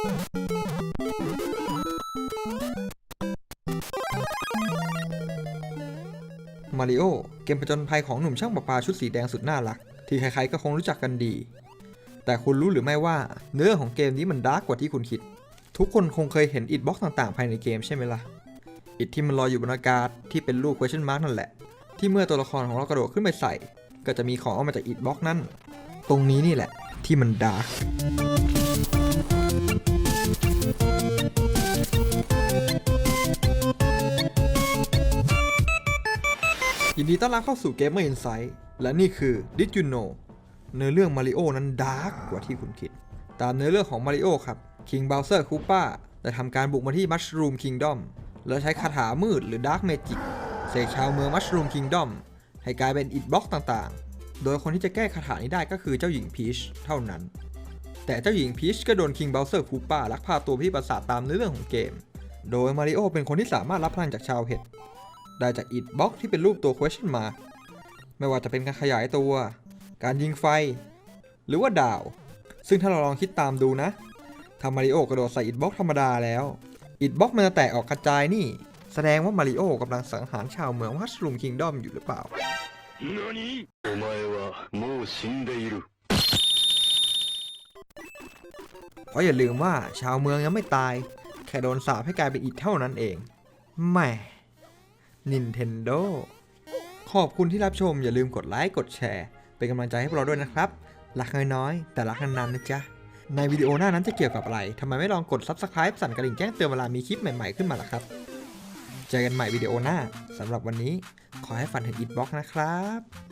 มาริโอเกมผจญภัยของหนุ่มช่างประปาชุดสีแดงสุดน่ารัก ที่ใครๆก็คงรู้จักกันดี แต่คุณรู้หรือไม่ว่า เนื้อของเกมนี้มันดาร์กกว่าที่คุณคิด ทุกคนคงเคยเห็นอิดบล็อกต่างๆ ภายในเกมใช่ไหมละ่ะอิดที่มันลอยอยู่บนอากาศที่เป็นรูป question mark นั่นแหละ ที่เมื่อตัวละครของเรากระโดดขึ้นไปใส่ ก็จะมีของออกมาจากอิดบล็อกนั่น ตรงนี้นี่แหละที่มันดาร์ก ยินดีต้อนรับเข้าสู่ Gamer Insight และนี่คือ Did You Know เนื้อเรื่องมาริโอนั้นดาร์กกว่าที่คุณคิด ตามเนื้อเรื่องของมาริโอครับ King Bowser Koopa ได้ทำการบุกมาที่ Mushroom Kingdom แล้วใช้คาถามืดหรือ Dark Magic เสกชาวเมือง Mushroom Kingdom ให้กลายเป็นอิดบล็อกต่างๆ โดยคนที่จะแก้คาถานี้ได้ก็คือเจ้าหญิงพีชเท่านั้น แต่เจ้าหญิงพีชก็โดน King Bowser Koopa ลักพาตัวไปที่ปราสาทตามเนื้อเรื่องของเกม โดยมาริโอเป็นคนที่สามารถรับพลังจากชาวเห็ด ได้จากอิฐบล็อกที่เป็นรูปตัว question mark ไม่ว่าจะเป็นการขยายตัว การยิงไฟ หรือว่าดาว ซึ่งถ้าเราลองคิดตามดูนะทำมาริโอกระโดดใส่อิฐบล็อกธรรมดาแล้ว อิฐบล็อกมันจะแตกออกกระจายนี่ แสดงว่ามาริโอกำลังสังหารชาวเมืองวัชลุมคิงดอมอยู่หรือเปล่าเพราะอย่าลืมว่าชาวเมืองยังไม่ตาย แค่โดนสาบให้กลายเป็นอิฐเท่านั้นเองแม่ Nintendo ขอบคุณที่รับชมอย่าลืมกดไลค์กดแชร์ เป็นกำลังใจให้พวกเราด้วยนะครับ รักน้อยๆแต่รักนานๆนะจ๊ะ ในวิดีโอหน้านั้นจะเกี่ยวกับอะไรทำไมไม่ลองกด Subscribe สั่นกระดิ่งแจ้งเตือนเวลามีคลิปใหม่ๆขึ้นมาล่ะครับ เจอกันใหม่วิดีโอหน้าสำหรับวันนี้ ขอให้ฝันถึงอิทบ็อกนะครับ